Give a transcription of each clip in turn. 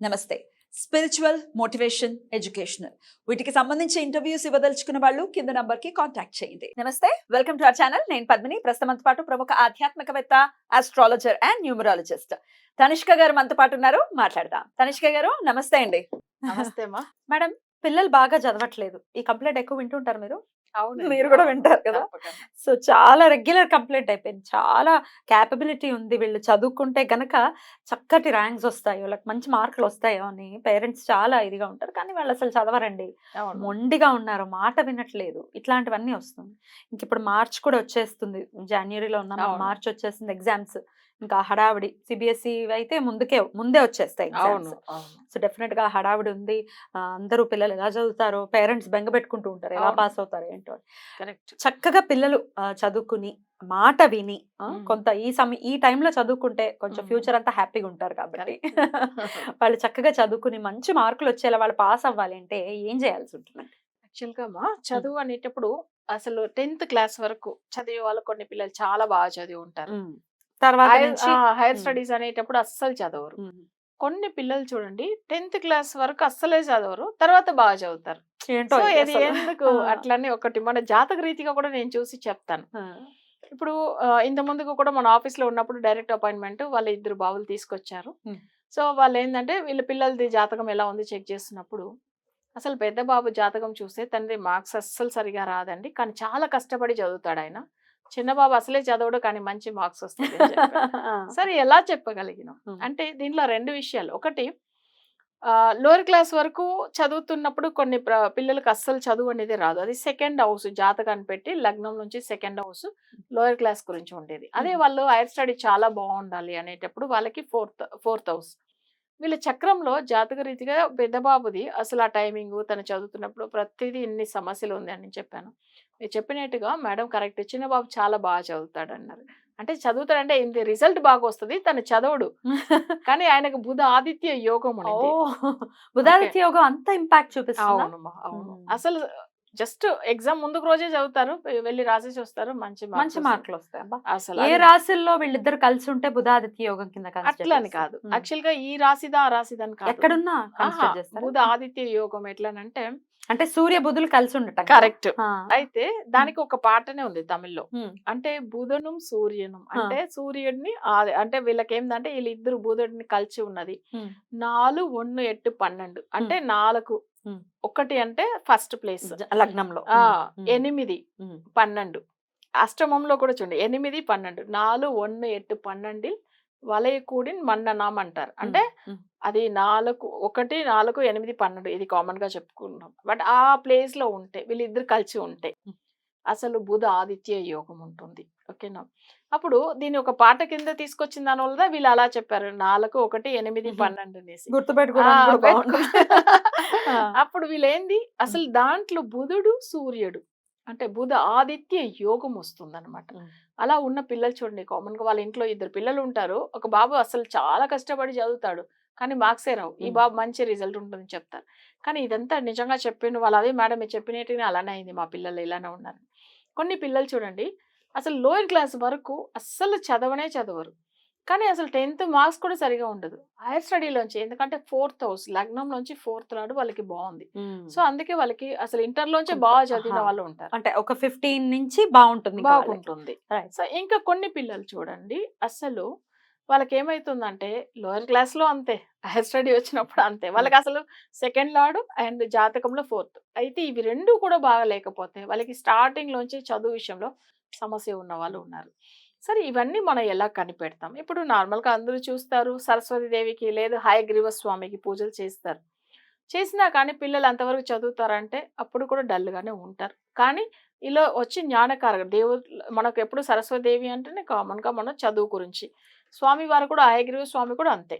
నమస్తే. Spiritual motivation educational వీటికి సంబంధించి ఇంటర్వ్యూస్ ఇవ్వదలుచుకున్న వాళ్ళు కింద నంబర్కి కాంటాక్ట్ చేయండి. నమస్తే. వెల్కమ్ టు అవర్ ఛానల్ నేను పద్మిని. ప్రస్తుతం పాటు ప్రముఖ ఆధ్యాత్మికవేత్త ఆస్ట్రాలజర్ అండ్ న్యూమరాలజిస్ట్ తనిష్క గారు మనతో పాటు ఉన్నారు. మాట్లాడదాం. తనిష్క గారు నమస్తే అండి. నమస్తే మేడం పిల్లలు బాగా చదవట్లేదు. ఈ కంప్లైంట్ ఎక్కువ వింటుంటారు మీరు? మీరు కూడా వింటారు కదా? సో చాలా రెగ్యులర్ కంప్లైంట్ అయిపోయింది. చాలా క్యాపబిలిటీ ఉంది వీళ్ళు చదువుకుంటే గనక చక్కటి ర్యాంక్స్ వస్తాయి వాళ్ళకి మంచి మార్కులు వస్తాయో అని పేరెంట్స్ చాలా ఇదిగా ఉంటారు. కానీ వాళ్ళు అసలు చదవరండి. మొండిగా ఉన్నారు. మాట వినట్లేదు. ఇట్లాంటివన్నీ వస్తుంది. ఇంక ఇప్పుడు మార్చ్ కూడా వచ్చేస్తుంది. జనవరిలో ఉన్నాం. మార్చ్ వచ్చేస్తుంది ఎగ్జామ్స్. ఇంకా హడావిడి సిబిఎస్ఈ అయితే ముందుకే ముందే వచ్చేస్తాయి సో డెఫినెట్గా హడావిడి ఉంది. అందరూ పిల్లలు ఎలా చదువుతారో పేరెంట్స్ బెంగ పెట్టుకుంటూ ఉంటారు. ఎలా. పాస్ అవుతారు ఏంటో చక్కగా పిల్లలు చదువుకుని మాట విని. కొంత ఈ సమయం ఈ టైంలో చదువుకుంటే కొంచెం. ఫ్యూచర్ అంతా హ్యాపీగా ఉంటారు కాబట్టి. వాళ్ళు చక్కగా చదువుకుని మంచి మార్కులు వచ్చేలా వాళ్ళు పాస్ అవ్వాలి అంటే ఏం చేయాల్సి ఉంటుంది యాక్చువల్గా అమ్మా చదువు అనేటప్పుడు అసలు టెన్త్ క్లాస్ వరకు చదివే వాళ్ళు కొన్ని పిల్లలు చాలా బాగా చదివి ఉంటారు. తర్వాత హైయర్. స్టడీస్ అనేటప్పుడు అస్సలు చదవరు. కొన్ని పిల్లలు చూడండి టెన్త్ క్లాస్ వరకు అస్సలే చదవరు తర్వాత బాగా చదువుతారు సో ఇది. ఎందుకు. అట్లనే ఒకటి మన జాతక రీతిగా కూడా నేను చూసి చెప్తాను. ఇప్పుడు ఇంత ముందుకు కూడా మన ఆఫీస్లో ఉన్నప్పుడు డైరెక్ట్ అపాయింట్మెంట్ వాళ్ళ ఇద్దరు బాబులు తీసుకొచ్చారు. సో వాళ్ళు ఏంటంటే వీళ్ళ పిల్లలది జాతకం ఎలా ఉంది చెక్ చేస్తున్నప్పుడు అసలు పెద్ద బాబు జాతకం చూస్తే తండ్రి మార్క్స్ అస్సలు సరిగా రాదండి కానీ చాలా కష్టపడి చదువుతాడు ఆయన చిన్న బాబు అసలే చదవడు కానీ మంచి మార్క్స్ వస్తాయి సరే ఎలా చెప్పగలిగినాం. అంటే దీంట్లో రెండు విషయాలు. ఒకటి లోయర్ క్లాస్ వరకు చదువుతున్నప్పుడు కొన్ని పిల్లలకు అస్సలు చదువు అనేది రాదు. అది సెకండ్ హౌస్ జాతకాన్ని పెట్టి లగ్నం నుంచి సెకండ్ హౌస్ లోయర్ క్లాస్ గురించి ఉండేది. అదే. వాళ్ళు హైయర్ స్టడీ చాలా బాగుండాలి అనేటప్పుడు వాళ్ళకి ఫోర్త్ ఫోర్త్ హౌస్. వీళ్ళ చక్రంలో జాతక రీతిగా పెద్ద బాబుది అసలు ఆ టైమింగ్ తను చదువుతున్నప్పుడు ప్రతిదీ ఇన్ని సమస్యలు ఉంది అని చెప్పాను. మీరు చెప్పినట్టుగా మేడం కరెక్ట్. చిన్న బాబు చాలా బాగా చదువుతాడు అన్నారు అంటే చదువుతాడంటే ఇంత రిజల్ట్ బాగా వస్తుంది తను చదవడు. కానీ ఆయనకు బుధ ఆదిత్య యోగం బుధాదిత్య యోగం అంత ఇంపాక్ట్ చూపిస్తుంది? అవును. అసలు జస్ట్ ఎగ్జామ్ ముందుకు రోజే చదువుతారు వెళ్ళి రాసేసి వస్తారు మంచి మంచి. మార్కులు వస్తాయి అసలు ఏ రాశుల్లో వీళ్ళిద్దరు కలిసి ఉంటే బుధాదిత్య యోగం కింద consider అట్లా అని చేస్తారు. కాదు. యాక్చువల్గా ఈ రాశిదా ఆ రాశిదని కాదు ఎక్కడున్నా చేస్తారా? బుధ ఆదిత్య యోగం ఎట్లానంటే అంటే సూర్య బుధులు కలిసి ఉండటం? కరెక్ట్. అయితే దానికి ఒక పాటనే ఉంది తమిళ్ళో. అంటే బుధనం సూర్యనం అంటే సూర్యుడిని అంటే వీళ్ళకి ఏంటంటే వీళ్ళిద్దరు బుధుడిని కలిసి ఉన్నది. నాలుగు ఒన్ను ఎట్టు పన్నెండు అంటే నాలుగు. ఒకటి అంటే ఫస్ట్ ప్లేస్. లగ్నంలో. ఎనిమిది. పన్నెండు. అష్టమంలో కూడా చూడండి. ఎనిమిది పన్నెండు. నాలుగు ఒన్ను ఎట్టు పన్నెండు వలయ కూడి మన్ననాం అంటారు అంటే. అది నాలుగు ఒకటి నాలుగు ఎనిమిది పన్నెండు ఇది కామన్గా చెప్పుకున్నాం బట్ ఆ ప్లేస్లో ఉంటే వీళ్ళిద్దరు కలిసి ఉంటే. అసలు బుధ ఆదిత్య యోగం ఉంటుంది. ఓకేనా అప్పుడు దీని ఒక పాట కింద తీసుకొచ్చిన దాని వల్ల వీళ్ళు అలా చెప్పారు. నాలుగు ఒకటి ఎనిమిది. పన్నెండు అనేసి. అప్పుడు వీళ్ళేంది? అసలు దాంట్లో బుధుడు సూర్యుడు అంటే బుధ ఆదిత్య యోగం వస్తుంది అనమాట మ్మ్. అలా ఉన్న పిల్లలు చూడండి కామన్గా వాళ్ళ ఇంట్లో ఇద్దరు పిల్లలు ఉంటారు. ఒక బాబు అసలు చాలా కష్టపడి చదువుతాడు. కానీ మార్క్సే రావు. ఈ. బాబు మంచి రిజల్ట్ ఉంటుందని చెప్తారు. కానీ ఇదంతా నిజంగా చెప్పిండు వాళ్ళు అదే మేడం మీరు చెప్పినట్టుగా అలానే అయింది మా పిల్లలు ఇలానే ఉన్నారు. కొన్ని పిల్లలు చూడండి అసలు లోయర్ క్లాస్ వరకు అస్సలు చదవనే చదవరు కానీ అసలు టెన్త్ మార్క్స్ కూడా సరిగా ఉండదు హైయర్ స్టడీలోంచి ఎందుకంటే ఫోర్త్ హౌస్ లగ్నంలోంచి ఫోర్త్ నాడు వాళ్ళకి బాగుంది. సో అందుకే వాళ్ళకి అసలు ఇంటర్లోంచి బాగా చదివిన. వాళ్ళు ఉంటారు అంటే ఒక ఫిఫ్టీన్ నుంచి బాగుంటుంది. బాగుంటుంది. సో ఇంకా కొన్ని పిల్లలు చూడండి అసలు వాళ్ళకి ఏమైతుందంటే లోయర్ క్లాస్లో అంతే హైయర్ స్టడీ వచ్చినప్పుడు అంతే వాళ్ళకి అసలు సెకండ్ లాడు అండ్ జాతకంలో ఫోర్త్ అయితే ఇవి రెండు కూడా బాగా లేకపోతే వాళ్ళకి స్టార్టింగ్ లోంచి చదువు విషయంలో సమస్య ఉన్న వాళ్ళు ఉన్నారు. సరే ఇవన్నీ మనం ఎలా కనిపెడతాం? ఇప్పుడు నార్మల్గా అందరూ చూస్తారు సరస్వతి దేవికి లేదు హయగ్రీవ స్వామికి పూజలు చేస్తారు. చేసినా కానీ పిల్లలు అంతవరకు చదువుతారంటే అప్పుడు కూడా డల్ గానే ఉంటారు. కానీ ఇలా వచ్చి జ్ఞానకారక దేవుడు మనకు ఎప్పుడు సరస్వతి దేవి అంటేనే కామన్గా మనం చదువు గురించి. స్వామి వారు కూడా హయగ్రీవ స్వామి కూడా అంతే.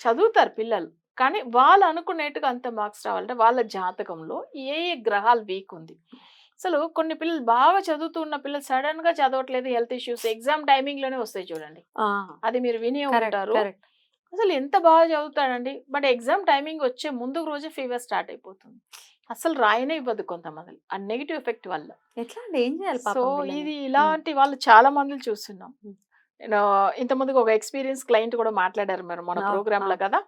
చదువుతారు పిల్లలు. కానీ వాళ్ళు అనుకునేట్టుగా అంత మార్క్స్ రావాలంటే వాళ్ళ జాతకంలో ఏ ఏ గ్రహాలు వీక్ ఉంది? అసలు కొన్ని పిల్లలు బాగా చదువుతున్న పిల్లలు సడన్గా చదవట్లేదు హెల్త్ ఇష్యూస్. ఎగ్జామ్ టైమింగ్లోనే వస్తాయి చూడండి. అది మీరు వినే ఉంటారు. అసలు ఎంత బాగా చదువుతాడండి. బట్ ఎగ్జామ్ టైమింగ్ వచ్చే ముందు రోజే ఫీవర్ స్టార్ట్ అయిపోతుంది. అసలు రాయనే ఇవ్వదు కొంతమంది ఆ నెగిటివ్ ఎఫెక్ట్ వల్ల. ఎట్లా ఏం చేయాలి సో? ఇది ఇలాంటి వాళ్ళు చాలా మంది చూస్తున్నాం. నేను ఇంత ముందుకు ఒక ఎక్స్పీరియన్స్ క్లయింట్ కూడా మాట్లాడారు మీరు మన ప్రోగ్రామ్లో కదా.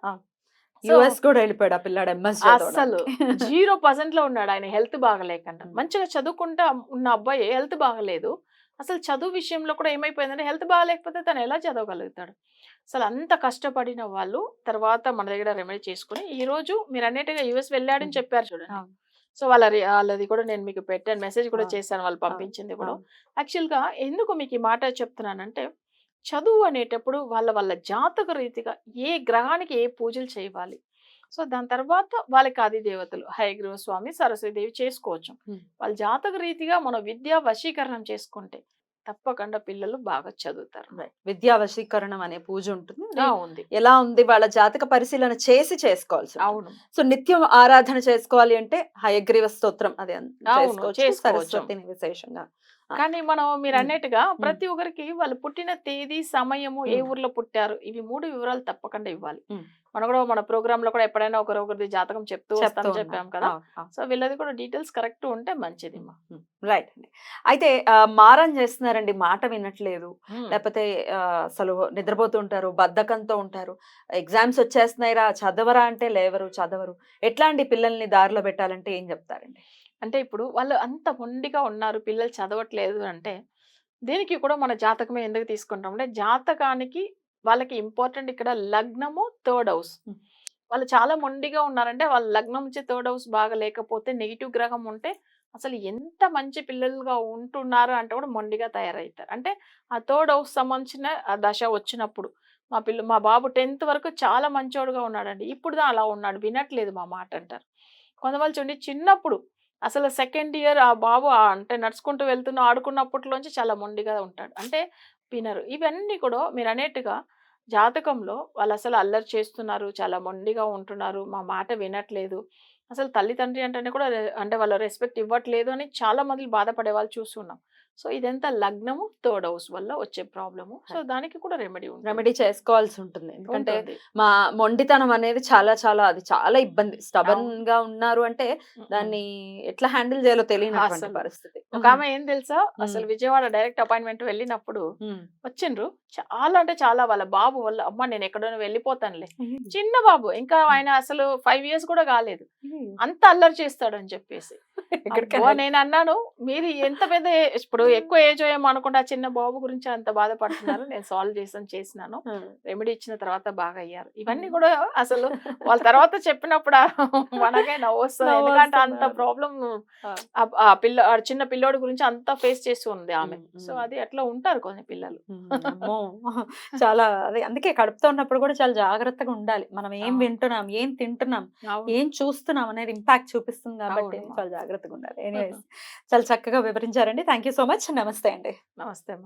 యుఎస్ కూడా వెళ్ళిపోయాడు ఆ పిల్లాడు ఎంఎస్ అస్సలు జీరో పర్సెంట్లో ఉన్నాడు ఆయన హెల్త్ బాగలేకుండా. మంచిగా చదువుకుంటా ఉన్న అబ్బాయి హెల్త్ బాగలేదు అసలు చదువు విషయంలో కూడా ఏమైపోయిందంటే హెల్త్ బాగాలేకపోతే తను ఎలా చదవగలుగుతాడు అసలు అంత కష్టపడిన వాళ్ళు తర్వాత మన దగ్గర రెమెడీ చేసుకుని ఈ రోజు మీరు అన్నట్టుగా యుఎస్ వెళ్ళాడని. చెప్పారు చూడండి. సో వాళ్ళ వాళ్ళది కూడా నేను మీకు పెట్టాను మెసేజ్ కూడా. చేశాను వాళ్ళు పంపించింది కూడా. యాక్చువల్గా ఎందుకు మీకు ఈ మాట చెప్తున్నానంటే చదువు అనేటప్పుడు వాళ్ళ వాళ్ళ జాతక రీతిగా ఏ గ్రహానికి ఏ పూజలు చేయాలి సో దాని తర్వాత వాళ్ళకి ఆది దేవతలు హయగ్రీవ స్వామి సరస్వతిదేవి చేసుకోవచ్చు. వాళ్ళ జాతక రీతిగా మన విద్యా వశీకరణం చేసుకుంటే తప్పకుండా పిల్లలు బాగా చదువుతారు. విద్యా వశీకరణం అనే పూజ ఉంటుంది. ఉంది. ఎలా ఉంది? వాళ్ళ జాతక పరిశీలన చేసి చేసుకోవాల్సి. అవును. సో నిత్యం ఆరాధన చేసుకోవాలి అంటే హయగ్రీవ స్తోత్రం అది. సరస్వతిని విశేషంగా కానీ మనం మీరు. అన్నట్టుగా ప్రతి ఒక్కరికి వాళ్ళు పుట్టిన తేదీ సమయము ఏ. ఊర్లో పుట్టారు ఇవి మూడు వివరాలు తప్పకుండా ఇవ్వాలి. మనం కూడా మన ప్రోగ్రామ్లో కూడా ఎప్పుడైనా ఒకరు ఒకరిది జాతకం చెప్తూ వస్తాం. చెప్పాం కదా. సో వీళ్ళది కూడా డీటెయిల్స్ కరెక్ట్ ఉంటే మంచిది. రైట్ అండి. అయితే మారం చేస్తున్నారండి. మాట వినట్లేదు. లేకపోతే అసలు నిద్రపోతుంటారు బద్ధకంతో ఉంటారు. ఎగ్జామ్స్ వచ్చేస్తున్నాయిరా చదవరా అంటే లేవరు చదవరు. ఎట్లా అండి పిల్లల్ని దారిలో పెట్టాలంటే ఏం చెప్తారండి? అంటే ఇప్పుడు వాళ్ళు అంత మొండిగా ఉన్నారు పిల్లలు చదవట్లేదు అంటే దీనికి కూడా మన జాతకమే ఎందుకు తీసుకుంటాం అంటే జాతకానికి వాళ్ళకి ఇంపార్టెంట్ ఇక్కడ లగ్నము థర్డ్ హౌస్. వాళ్ళు చాలా మొండిగా ఉన్నారంటే వాళ్ళ లగ్నం నుంచి థర్డ్ హౌస్ బాగా లేకపోతే నెగిటివ్ గ్రహం ఉంటే అసలు ఎంత మంచి పిల్లలుగా ఉంటున్నారు అంటే కూడా మొండిగా తయారవుతారు. అంటే ఆ థర్డ్ హౌస్ సంబంధించిన ఆ దశ వచ్చినప్పుడు మా పిల్ల మా బాబు టెన్త్ వరకు చాలా మంచోడుగా ఉన్నాడండి. ఇప్పుడు దా అలా ఉన్నాడు. వినట్లేదు మా మాట అంటారు. కొంతమంది చూడండి చిన్నప్పుడు అసలు సెకండ్ ఇయర్ ఆ బాబు అంటే నడుచుకుంటూ వెళ్తున్న ఆడుకున్నప్పట్లోంచి చాలా మొండిగా ఉంటాడు. అంటే వినరు. ఇవన్నీ కూడా మీరు అనేట్టుగా జాతకంలో వాళ్ళు అసలు అల్లరి చేస్తున్నారు. చాలా మొండిగా ఉంటున్నారు. మా మాట వినట్లేదు. అసలు తల్లిదండ్రి అంటేనే కూడా అంటే వాళ్ళ రెస్పెక్ట్ ఇవ్వట్లేదు అని చాలా మంది బాధపడే వాళ్ళు చూస్తున్నాం సో ఇదంతా లగ్నము థర్డ్ హౌస్ వల్ల వచ్చే ప్రాబ్లము. సో దానికి కూడా రెమెడీ ఉంటుంది. రెమెడీ చేసుకోవాల్సి ఉంటుంది. ఎందుకంటే. మా మొండితనం అనేది చాలా చాలా అది చాలా ఇబ్బంది. స్టబన్. గా ఉన్నారు అంటే దాన్ని ఎట్లా హ్యాండిల్ చేయాలో అసలు. పరిస్థితి. ఒక ఆమె ఏం తెలుసా? అసలు. విజయవాడ డైరెక్ట్ అపాయింట్మెంట్ వెళ్ళినప్పుడు. వచ్చిండ్రు. చాలా అంటే చాలా వాళ్ళ బాబు వల్ల అమ్మ నేను ఎక్కడైనా వెళ్ళిపోతానులే. చిన్న బాబు. ఇంకా ఆయన అసలు ఫైవ్ ఇయర్స్ కూడా కాలేదు. అంత అల్లరి చేస్తాడు అని చెప్పేసి నేను అన్నాను మీరు ఎంత పెద్ద ఇప్పుడు ఎక్కువ ఏజ్ ఏమో అనుకుంటే ఆ చిన్న బాబు గురించి అంత బాధపడుతున్నారు నేను సాల్వ్ చేసాను చేసినాను. రెమెడీ ఇచ్చిన తర్వాత బాగా అయ్యారు ఇవన్నీ. కూడా అసలు వాళ్ళ తర్వాత చెప్పినప్పుడు మనకే నవ్వు వస్తుంది నవ్వు ఎందుకంటే అంత. ప్రాబ్లం ఆ. పిల్ల చిన్న పిల్లోడి గురించి అంతా ఫేస్ చేస్తూ ఉంది ఆమె సో. అది అట్లా ఉంటారు కొన్ని పిల్లలు చాలా అదే అందుకే కడుపుతో ఉన్నప్పుడు కూడా చాలా జాగ్రత్తగా ఉండాలి మనం ఏం. వింటున్నాం ఏం తింటున్నాం. ఏం చూస్తున్నాం అనేది ఇంపాక్ట్ చూపిస్తుంది కాబట్టి. చాలా జాగ్రత్తగా ఉండాలి ఎనీవేస్ చాలా చక్కగా వివరించారండి థ్యాంక్ యూ సో మచ్ నమస్తే అండి నమస్తే అమ్మ.